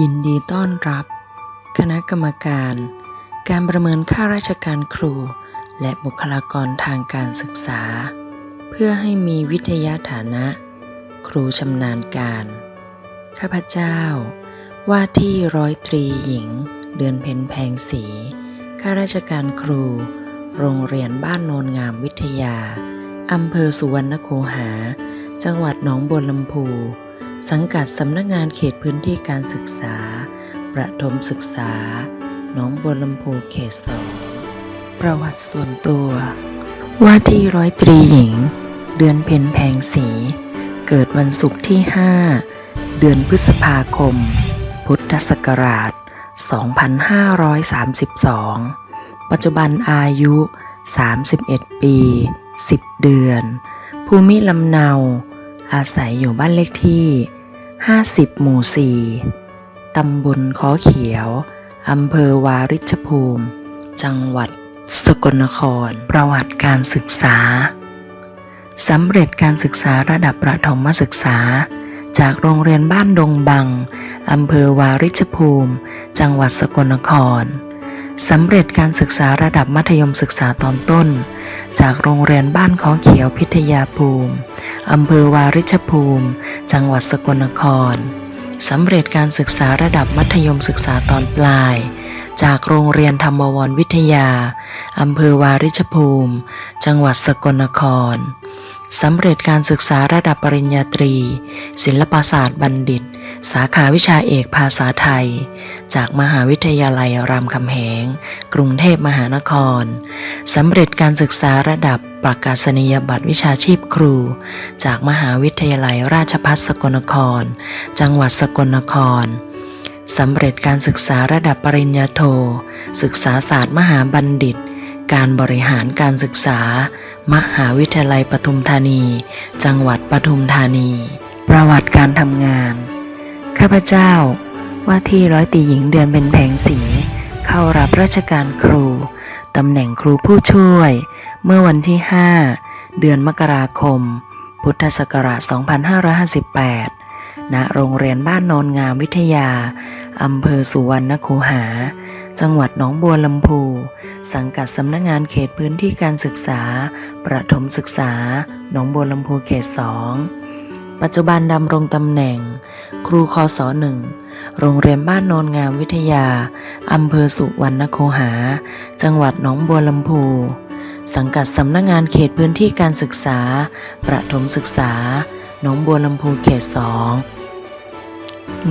ยินดีต้อนรับ คณะกรรมการ การประเมินข้าราชการครู และบุคลากรทางการศึกษา เพื่อให้มีวิทยาฐานะ ครูชำนาญการ ข้าพเจ้า ว่าที่ร้อยตรีหญิง เดือนเพ็ญแพงศรีข้าราชการครู โรงเรียนบ้านโนนงามวิทยาอำเภอสุวรรณคูหา จังหวัดหนองบัวลำพู สังกัดสำนักงานเขตพื้นที่การศึกษา ประถมศึกษา หนองบัวลำพูเขตสองประวัติส่วนตัว ว่าที่ร้อยตรีหญิง เดือนเพ็ญแพงศรีเกิดวันศุกร์ที่ 5 เดือนพฤษภาคม พุทธศักราช 2532 ปัจจุบันอายุ 31 ปี 10 เดือน ภูมิลำเนา อาศัยอยู่บ้านเลขที่ 50 หมู่ 4 ตำบลขอเขียว อำเภอวาริชภูมิ จังหวัด สกลนคร ประวัติการศึกษา สำเร็จการศึกษาระดับประถมศึกษา จากโรงเรียนบ้านดงบัง อำเภอวาริชภูมิ จังหวัดสกลนคร สำเร็จการศึกษาระดับมัธยมศึกษาตอนต้น จากโรงเรียนบ้านขอเขียวพิทยาภูมิ อำเภอวาริชภูมิ จังหวัดสกลนคร สำเร็จการศึกษาระดับมัธยมศึกษาตอนปลาย จากโรงเรียนธรรมวรวิทยา อำเภอวาริชภูมิ จังหวัดสกลนคร สำเร็จการศึกษาระดับปริญญาตรี ศิลปศาสตร์บัณฑิต สาขาวิชาเอกภาษาไทย จากมหาวิทยาลัยรามคำแหง กรุงเทพมหานคร สำเร็จการศึกษาระดับประกาศนียบัตรวิชาชีพครู จากมหาวิทยาลัยราชภัฏสกลนคร จังหวัดสกลนคร สำเร็จการศึกษาระดับปริญญาโท ศึกษาศาสตร์มหาบัณฑิต การบริหารการศึกษา มหาวิทยาลัยปทุมธานี จังหวัดปทุมธานี ประวัติการทำงาน ข้าพเจ้า ว่าที่ร้อยตีหญิงเดือนเป็นแผงสี เข้ารับราชการครูตำแหน่งครูผู้ช่วย เมื่อวันที่ 5 เดือนมกราคม พุทธศักราช 2558 ณ โรงเรียนบ้านโนนงามวิทยา อำเภอสุวรรณคูหา จังหวัดหนองบัวลำพู สังกัดสำนักงานเขตพื้นที่การศึกษา ประถมศึกษา หนองบัวลำพูเขต2 ปัจจุบันดำรงตำแหน่ง ครูคศหนึ่งโรงเรียนบ้านโนนงามวิทยา อำเภอสุวรรณคูหา จังหวัดหนองบัวลำพู สังกัดสำนักงานเขตพื้นที่การศึกษา ประถมศึกษา หนองบัวลำพูเขตสอง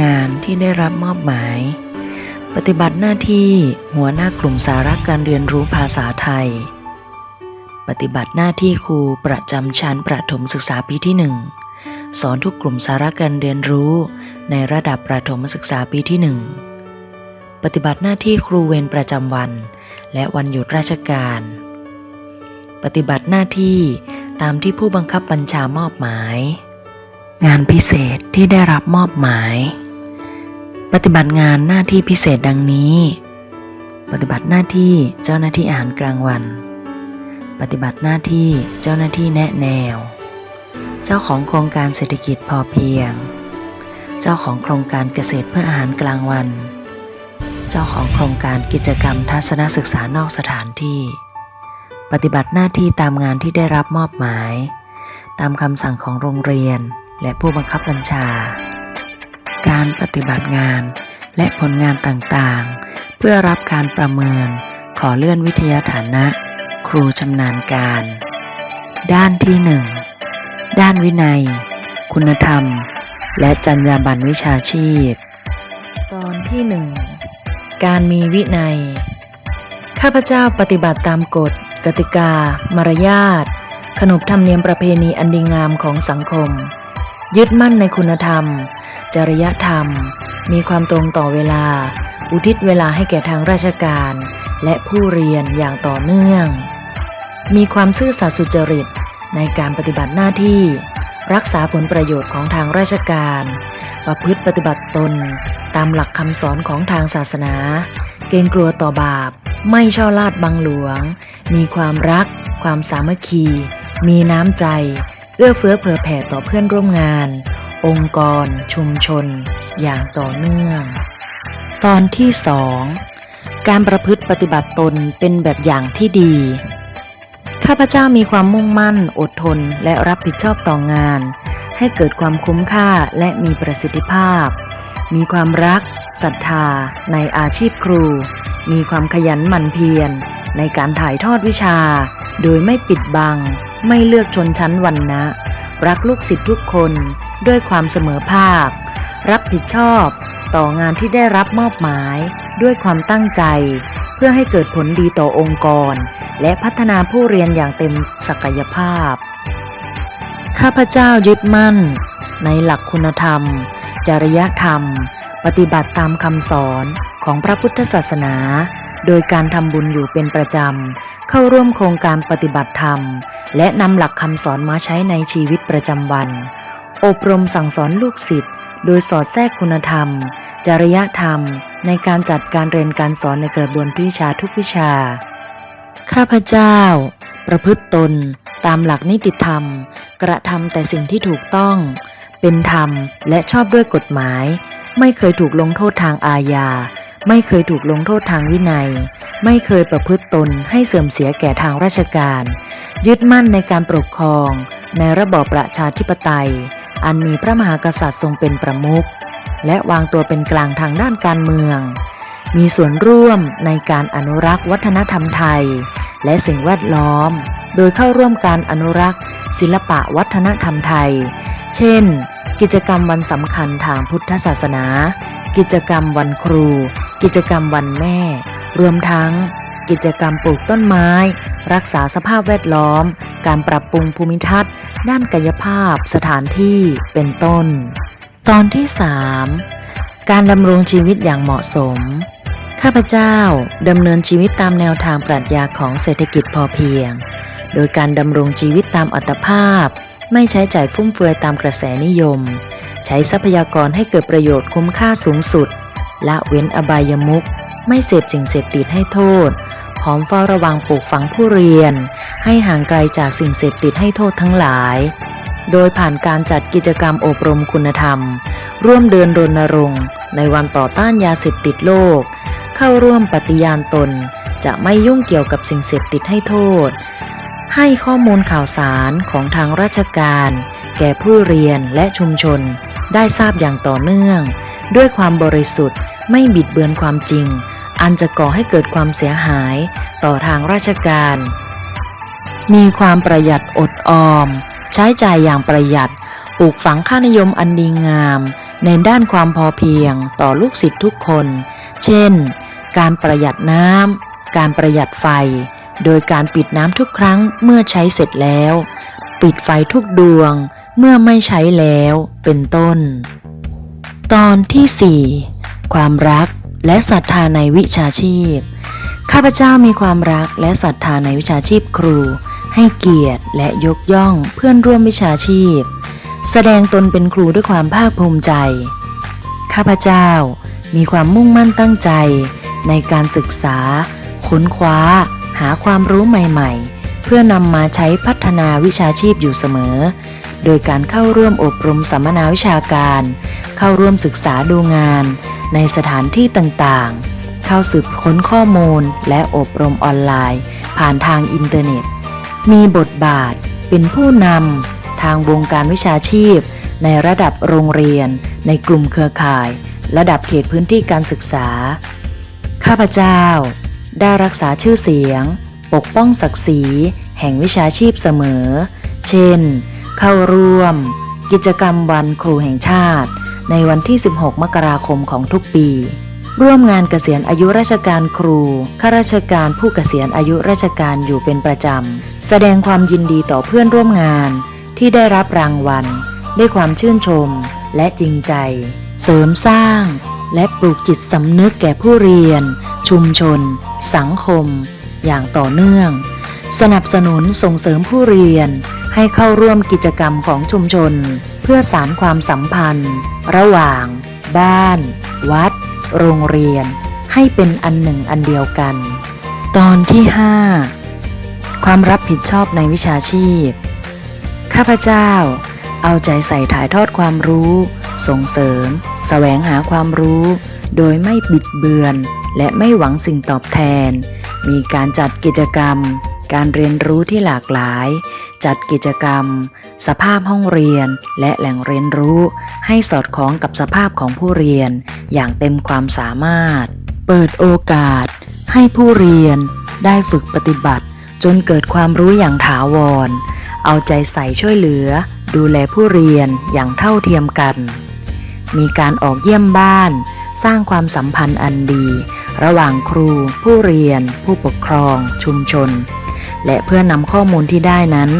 งานที่ได้รับมอบหมาย ปฏิบัติหน้าที่หัวหน้ากลุ่มสาระการเรียนรู้ภาษาไทย ปฏิบัติหน้าที่ครูประจำชั้นประถมศึกษาปีที่หนึ่ง สอนทุกกลุ่มสาระการเรียนรู้ในระดับประถมศึกษาปีที่หนึ่งปฏิบัติหน้าที่ครูเวรประจำวัน และวันหยุดราชการ ปฏิบัติหน้าที่ตามที่ผู้บังคับบัญชามอบหมาย งานพิเศษที่ได้รับมอบหมาย ปฏิบัติงานหน้าที่พิเศษดังนี้ ปฏิบัติหน้าที่เจ้าหน้าที่อาหารกลางวัน ปฏิบัติหน้าที่เจ้าหน้าที่แนะแนว เจ้าของโครงการเศรษฐกิจพอเพียง เจ้าของโครงการเกษตรเพื่ออาหารกลางวัน เจ้าของโครงการกิจกรรมทัศนศึกษานอกสถานที่ ปฏิบัติหน้าที่ตามงานที่ได้รับมอบหมาย ตามคำสั่งของโรงเรียนและผู้บังคับบัญชา การปฏิบัติงานและผลงานต่างๆ เพื่อรับการประเมิน ขอเลื่อนวิทยาฐานะ ครูชำนาญการ ด้านที่หนึ่ง ด้านวินัย คุณธรรม และจรรยาบรรณวิชาชีพ ตอนที่หนึ่งการมีวินัย ข้าพเจ้าปฏิบัติตามกฎ กติกา มารยาท ขนบธรรมเนียมประเพณีอันดีงามของสังคม ยึดมั่นในคุณธรรม จริยธรรม มีความตรงต่อเวลา อุทิศเวลาให้แก่ทางราชการ และผู้เรียนอย่างต่อเนื่อง มีความซื่อสัตย์สุจริต ในการปฏิบัติหน้าที่ รักษาผลประโยชน์ของทางราชการ ประพฤติปฏิบัติตน ตามหลักคำสอนของทางศาสนา เกรงกลัวต่อบาป ไม่ช่อลาดบังหลวง มีความรัก ความสามัคคี มีน้ำใจ เอื้อเฟื้อเผื่อแผ่ต่อเพื่อนร่วมงาน องค์กร ชุมชน อย่างต่อเนื่อง ตอนที่สองการประพฤติปฏิบัติตนเป็นแบบอย่างที่ดี ข้าพเจ้ามีความมุ่งมั่น อดทน และรับผิดชอบต่องาน ให้เกิดความคุ้มค่าและมีประสิทธิภาพ มีความรักศรัทธา ในอาชีพครู มีความขยันหมั่นเพียร ในการถ่ายทอดวิชา โดยไม่ปิดบัง ไม่เลือกชนชั้นวรรณะ รักลูกศิษย์ทุกคนด้วยความเสมอภาค รับผิดชอบ ต่องานที่ได้รับมอบหมาย ด้วยความตั้งใจ เพื่อให้เกิดผลดีต่อองค์กร และพัฒนาผู้เรียนอย่างเต็มศักยภาพ ข้าพเจ้ายึดมั่น ในหลักคุณธรรม จริยธรรม ปฏิบัติตามคำสอนของพระพุทธศาสนา โดยการทำบุญอยู่เป็นประจำ เข้าร่วมโครงการปฏิบัติธรรม และนำหลักคำสอนมาใช้ในชีวิตประจำวัน อบรมสั่งสอนลูกศิษย์ โดยสอดแทรกคุณธรรม จริยธรรม ในการจัดการเรียนการสอนในกระบวนวิชาทุกวิชา ข้าพเจ้า ประพฤติตน ตามหลักนิติธรรม กระทำแต่สิ่งที่ถูกต้อง เป็นธรรมและชอบด้วยกฎหมาย ไม่เคยถูกลงโทษทางอาญา ไม่เคยถูกลงโทษทางวินัย ไม่เคยประพฤติตนให้เสื่อมเสียแก่ทางราชการ ยึดมั่นในการปกครอง ในระบอบประชาธิปไตย อันมีพระมหากษัตริย์ทรงเป็นประมุขและวางตัวเป็นกลางทางด้านการเมือง มีส่วนร่วมในการอนุรักษ์วัฒนธรรมไทย และสิ่งแวดล้อม โดยเข้าร่วมการอนุรักษ์ ศิลปะวัฒนธรรมไทย เช่น กิจกรรมวันสำคัญทางพุทธศาสนา กิจกรรมวันครู กิจกรรมวันแม่ รวมทั้ง กิจกรรมปลูกต้นไม้ รักษาสภาพแวดล้อม การปรับปรุงภูมิทัศน์ ด้านกายภาพ สถานที่เป็นต้น ตอนที่ 3 การดำรงชีวิตอย่างเหมาะสม ข้าพเจ้าดำเนินชีวิตตามแนวทางปรัชญาของเศรษฐกิจพอเพียง โดยการดำรงชีวิตตามอัตภาพ ไม่ใช้จ่ายฟุ่มเฟือยตามกระแสนิยม ใช้ทรัพยากรให้เกิดประโยชน์คุ้มค่าสูงสุด ละเว้นอบายมุขไม่เสพสิ่งเสพติดให้โทษ พร้อมเฝ้าระวังปลูกฝังผู้เรียน ให้ห่างไกลจากสิ่งเสพติดให้โทษทั้งหลาย โดยผ่านการจัดกิจกรรมอบรมคุณธรรม ร่วมเดินรณรงค์ในวันต่อต้านยาเสพติดโลก เข้าร่วมปฏิญาณตน จะไม่ยุ่งเกี่ยวกับสิ่งเสพติดให้โทษ ให้ข้อมูลข่าวสารของทางราชการ แก่ผู้เรียนและชุมชน ได้ทราบอย่างต่อเนื่อง ด้วยความบริสุทธิ์ไม่บิดเบือนความจริง อันจะก่อให้เกิดความเสียหายต่อทางราชการ มีความประหยัดอดออม ใช้จ่ายอย่างประหยัดปลูกฝังค่านิยมอันดีงาม ในด้านความพอเพียงต่อลูกศิษย์ทุกคน เช่น การประหยัดน้ำ การประหยัดไฟ โดยการปิดน้ำทุกครั้งเมื่อใช้เสร็จแล้ว ปิดไฟทุกดวงเมื่อไม่ใช้แล้ว เป็นต้น ตอนที่ 4 ความรัก และศรัทธาในวิชาชีพ ข้าพเจ้ามีความรักและศรัทธาในวิชาชีพครู ให้เกียรติและยกย่องเพื่อนร่วมวิชาชีพ แสดงตนเป็นครูด้วยความภาคภูมิใจ ข้าพเจ้ามีความมุ่งมั่นตั้งใจ ในการศึกษา ค้นคว้า หาความรู้ใหม่ๆ เพื่อนำมาใช้พัฒนาวิชาชีพอยู่เสมอ โดยการเข้าร่วมอบรมสัมมนาวิชาการ เข้าร่วมศึกษาดูงาน ในสถานที่ต่างๆ เข้าสืบค้นข้อมูลและอบรมออนไลน์ ผ่านทางอินเทอร์เน็ต มีบทบาทเป็นผู้นำทางวงการวิชาชีพ ในระดับโรงเรียน ในกลุ่มเครือข่าย ระดับเขตพื้นที่การศึกษา ข้าพเจ้า ได้รักษาชื่อเสียง ปกป้องศักดิ์ศรีแห่งวิชาชีพเสมอ เช่น เข้าร่วม กิจกรรมวันครูแห่งชาติ ในวันที่ 16 มกราคมของทุกปี ร่วมงานเกษียณอายุราชการครูข้าราชการผู้เกษียณอายุราชการอยู่เป็นประจำ แสดงความยินดีต่อเพื่อนร่วมงานที่ได้รับรางวัล ด้วยความชื่นชมและจริงใจ เสริมสร้าง และปลูกจิตสำนึกแก่ผู้เรียน ชุมชน สังคม อย่างต่อเนื่อง สนับสนุนส่งเสริมผู้เรียน ให้เข้าร่วมกิจกรรมของชุมชน เพื่อสารความสัมพันธ์ ระหว่าง บ้าน วัด โรงเรียน ให้เป็นอันหนึ่งอันเดียวกัน ตอนที่ 5 ความรับผิดชอบในวิชาชีพ ข้าพเจ้า เอาใจใส่ถ่ายทอดความรู้ ส่งเสริมแสวงหาความรู้ โดยไม่บิดเบือน และไม่หวังสิ่งตอบแทน มีการจัดกิจกรรม การเรียนรู้ที่หลากหลาย จัดกิจกรรม สภาพห้องเรียน และแหล่งเรียนรู้ ให้สอดคล้องกับสภาพของผู้เรียน อย่างเต็มความสามารถ เปิดโอกาส ให้ผู้เรียน ได้ฝึกปฏิบัติ จนเกิดความรู้อย่างถาวร เอาใจใส่ช่วยเหลือ ดูแลผู้เรียนอย่างเท่าเทียมกัน มีการออกเยี่ยมบ้าน สร้างความสัมพันธ์อันดี ระหว่างครู ผู้เรียน ผู้ปกครอง ชุมชน และเพื่อนำข้อมูลที่ได้นั้น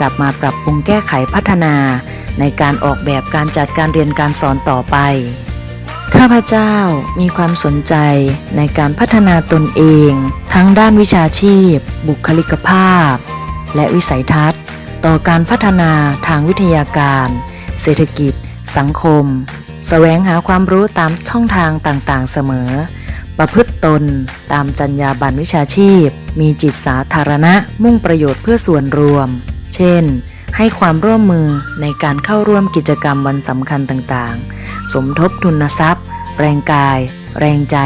กลับมาปรับปรุงแก้ไขพัฒนา ในการออกแบบการจัดการเรียนการสอนต่อไป ข้าพเจ้ามีความสนใจในการพัฒนาตนเอง ทั้งด้านวิชาชีพ บุคลิกภาพ และวิสัยทัศน์ ต่อการพัฒนาทางวิทยาการ เศรษฐกิจ สังคมแสวงหาความรู้ตามช่องทางต่างๆ เสมอ ประพฤติตนตามจรรยาบรรณวิชาชีพ มีจิตสาธารณะมุ่งประโยชน์เพื่อส่วนรวม เช่น ให้ความร่วมมือในการเข้าร่วมกิจกรรมวันสำคัญต่างๆ สมทบทุนทรัพย์ แรงกาย แรงใจ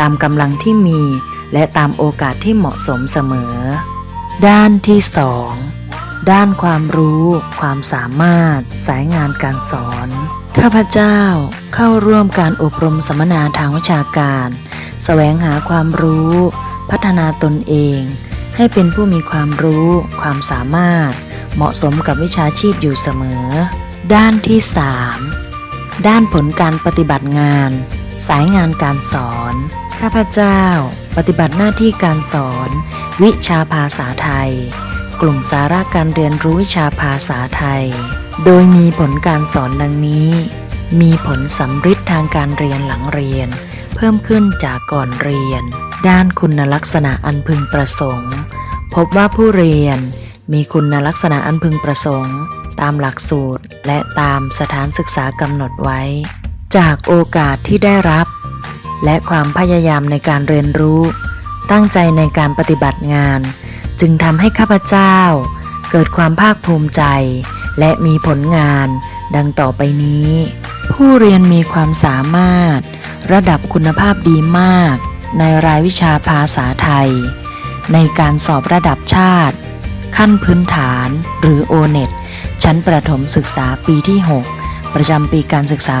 ตามกำลังที่มี และตามโอกาสที่เหมาะสมเสมอ ด้านที่สองด้านความรู้ ความสามารถ สายงานการสอน ข้าพเจ้าเข้าร่วมการอบรมสัมมนาทางวิชาการแสวงหาความรู้ พัฒนาตนเอง ให้เป็นผู้มีความรู้ ความสามารถ เหมาะสมกับวิชาชีพอยู่เสมอ ด้านที่ 3 ด้านผลการปฏิบัติงาน สายงานการสอน ข้าพเจ้า ปฏิบัติหน้าที่การสอน วิชาภาษาไทย กลุ่มสาระการเรียนรู้วิชาภาษาไทย โดยมีผลการสอนดังนี้ มีผลสำฤทธิ์ทางการเรียนหลังเรียน พิ่มขึ้นจากก่อนเรียน ด้านคุณลักษณะอันพึงประสงค์ พบว่าผู้เรียนมีคุณลักษณะอันพึงประสงค์ ตามหลักสูตรและตามสถานศึกษากำหนดไว้ จากโอกาสที่ได้รับ และความพยายามในการเรียนรู้ ตั้งใจในการปฏิบัติงาน จึงทำให้ข้าพเจ้า เกิดความภาคภูมิใจ และมีผลงาน ดังต่อไปนี้ ผู้เรียนมีความสามารถ ระดับคุณภาพดีมาก ในรายวิชาภาษาไทย ในการสอบระดับชาติ ขั้นพื้นฐานหรือ o n e t ชั้นประถมศึกษาปีที่ 6 ประจำปีการศึกษา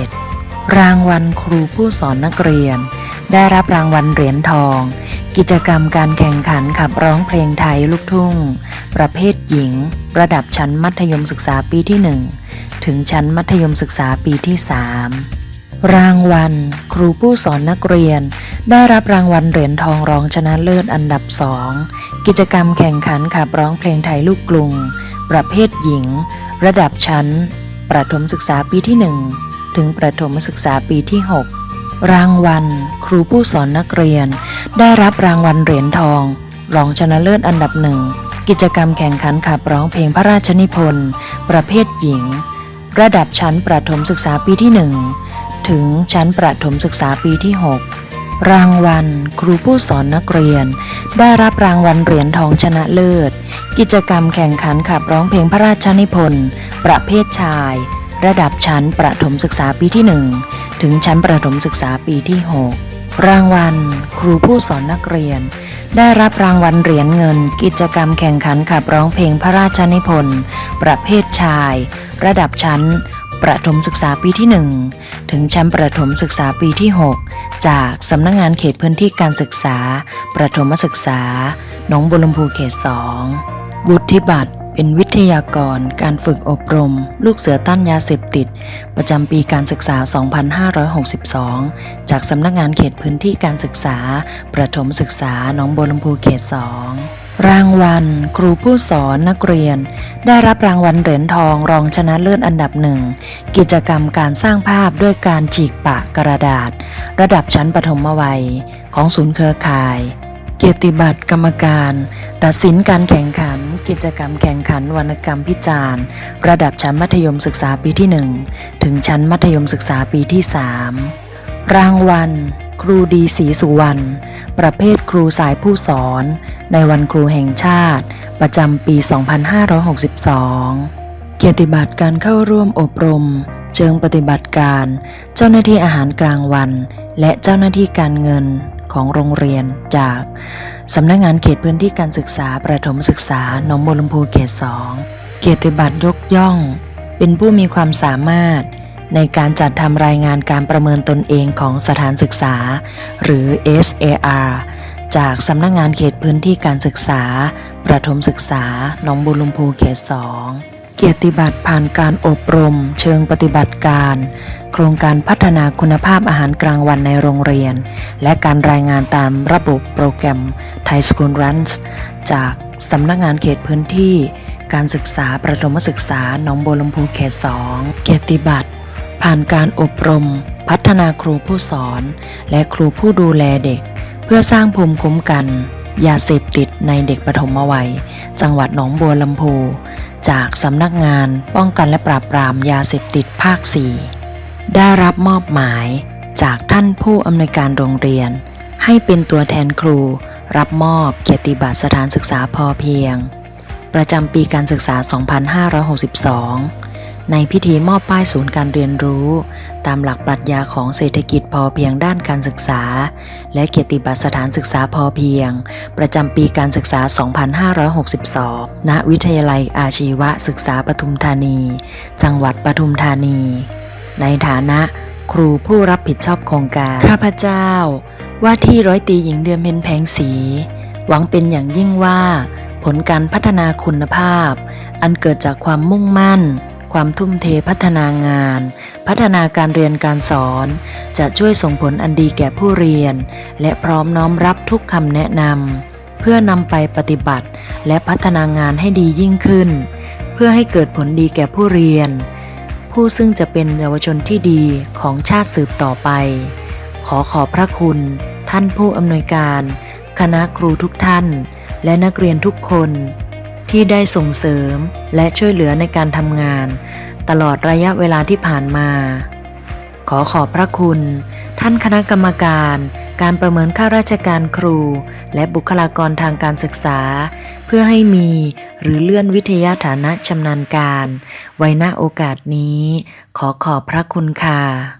2561 รางวัลครูผู้สอนนักเรียน ได้รับรางวัลเหรียญทอง กิจกรรมการแข่งขันขับร้องเพลงไทยลูกทุ่ง ประเภทหญิง ระดับชั้นมัธยมศึกษาปีที่ 1 ถึงชั้นมัธยมศึกษาปีที่ 3 รางวัล ครูผู้สอนนักเรียน ได้รับรางวัลเหรียญทองรองชนะเลิศอันดับสองกิจกรรมแข่งขันขับร้องเพลงไทยลูกกรุง ประเภทหญิง ระดับชั้น ประถมศึกษาปีที่ 1 ถึงประถมศึกษาปีที่ 6 รางวัล ครูผู้สอนนักเรียน ได้รับรางวัลเหรียญทอง รองชนะเลิศอันดับหนึ่งกิจกรรมแข่งขันขับร้องเพลงพระราชนิพนธ์ประเภทหญิง ระดับชั้นประถมศึกษาปีที่ 1 ถึงชั้นประถมศึกษาปีที่ 6 รางวัล ครูผู้สอนนักเรียน ได้รับรางวัลเหรียญทองชนะเลิศ กิจกรรมแข่งขันขับร้องเพลงพระราชนิพนธ์ประเภทชาย ระดับชั้นประถมศึกษาปีที่ 1 ถึงชั้นประถมศึกษาปีที่ 6 รางวัล ครูผู้สอนนักเรียน ได้รับรางวัลเหรียญเงิน กิจกรรมแข่งขันขับร้องเพลงพระราชนิพนธ์ประเภทชาย ระดับชั้น ประถมศึกษาปีที่ 1 ถึงชั้นประถมศึกษาปีที่ 6 จากสำนักงงานเขตพื้นที่การศึกษา ประถมศึกษาหนองบัวลำพูเขต2วุฒิบัตรเป็นวิทยากรการฝึกอบรม ลูกเสือต้านยาเสพติด ประจำปีการศึกษา 2562 จากสำนักงานเขตพื้นที่การศึกษา ประถมศึกษาหนองบัวลำพูเขต 2 รางวัล ครูผู้สอนนักเรียน ได้รับรางวัลเหรียญทองรองชนะเลิศอันดับหนึ่ง กิจกรรมการสร้างภาพด้วยการฉีกปะกระดาษ ระดับชั้นปฐมวัย ของศูนย์เครือข่าย เกียรติบัตรกรรมการ ตัดสินการแข่งขัน กิจกรรมแข่งขันวรรณกรรมพิจารณ์ ระดับชั้นมัธยมศึกษาปีที่ 1 ถึงชั้นมัธยมศึกษาปีที่ 3 รางวัล ครูดีศรีสุวรรณ ประเภทครูสายผู้สอน ในวันครูแห่งชาติ ประจำปี 2562 เกียรติบัตรการเข้าร่วมอบรม เชิงปฏิบัติการ เจ้าหน้าที่อาหารกลางวัน และเจ้าหน้าที่การเงินของโรงเรียนจาก สำนักงานเขตพื้นที่การศึกษาประถมศึกษาหนองบัวลำพูเขตสองเกียรติบัตรยกย่อง เป็นผู้มีความสามารถ ในการจัดทำรายงานการประเมินตนเองของสถานศึกษา หรือ SAR จากสำนักงงานเขตพื้นที่การศึกษา ประถมศึกษาหนองบัวลำพูเขตสองเกียรติบัตรผ่านการอบรม เชิงปฏิบัติการ โครงการพัฒนาคุณภาพอาหารกลางวันในโรงเรียน และการรายงานตามระบบโปรแกรม Thai School Runs จากสำนักงานเขตพื้นที่ การศึกษาประถมศึกษาหนองบัวลำพูเขตสองเกียรติบัตร ผ่านการอบรม พัฒนาครูผู้สอน และครูผู้ดูแลเด็ก เพื่อสร้างภูมิคุ้มกัน ยาเสพติดในเด็กปฐมวัย จังหวัดหนองบัวลำพูจากสำนักงานป้องกันและปราบปรามยาเสพติดภาค 4 ได้รับมอบหมายจากท่านผู้อำนวยการโรงเรียน ให้เป็นตัวแทนครู รับมอบเกียรติบัตรสถานศึกษาพอเพียง ประจำปีการศึกษา 2562 ในพิธีมอบป้ายศูนย์การเรียนรู้ ตามหลักปรัชญาของเศรษฐกิจพอเพียงด้านการศึกษา และเกียรติบัตรสถานศึกษาพอเพียง ประจำปีการศึกษา 2562 ณ วิทยาลัยอาชีวศึกษาปทุมธานี จังหวัดปทุมธานี ในฐานะครูผู้รับผิดชอบโครงการ ข้าพเจ้า ว่าที่ร้อยตีหญิงเดือนเพ็ญแพงศรีหวังเป็นอย่างยิ่งว่า ผลการพัฒนาคุณภาพ อันเกิดจากความมุ่งมั่น ความทุ่มเทพัฒนางาน พัฒนาการเรียนการสอน จะช่วยส่งผลอันดีแก่ผู้เรียน และพร้อมน้อมรับทุกคำแนะนำเพื่อนำไปปฏิบัติ และพัฒนางานให้ดียิ่งขึ้น เพื่อให้เกิดผลดีแก่ผู้เรียน ผู้ซึ่งจะเป็นเยาวชนที่ดีของชาติสืบต่อไป ขอขอบพระคุณ ท่านผู้อำนวยการ คณะครูทุกท่าน และนักเรียนทุกคน ที่ได้ส่งเสริมและช่วยเหลือในการทำงาน ตลอดระยะเวลาที่ผ่านมา ขอขอบพระคุณ ท่านคณะกรรมการ การประเมินข้าราชการครู และบุคลากรทางการศึกษา เพื่อให้มีหรือเลื่อนวิทยาฐานะชำนาญการ ไว้ณโอกาสนี้ ขอขอบพระคุณค่ะ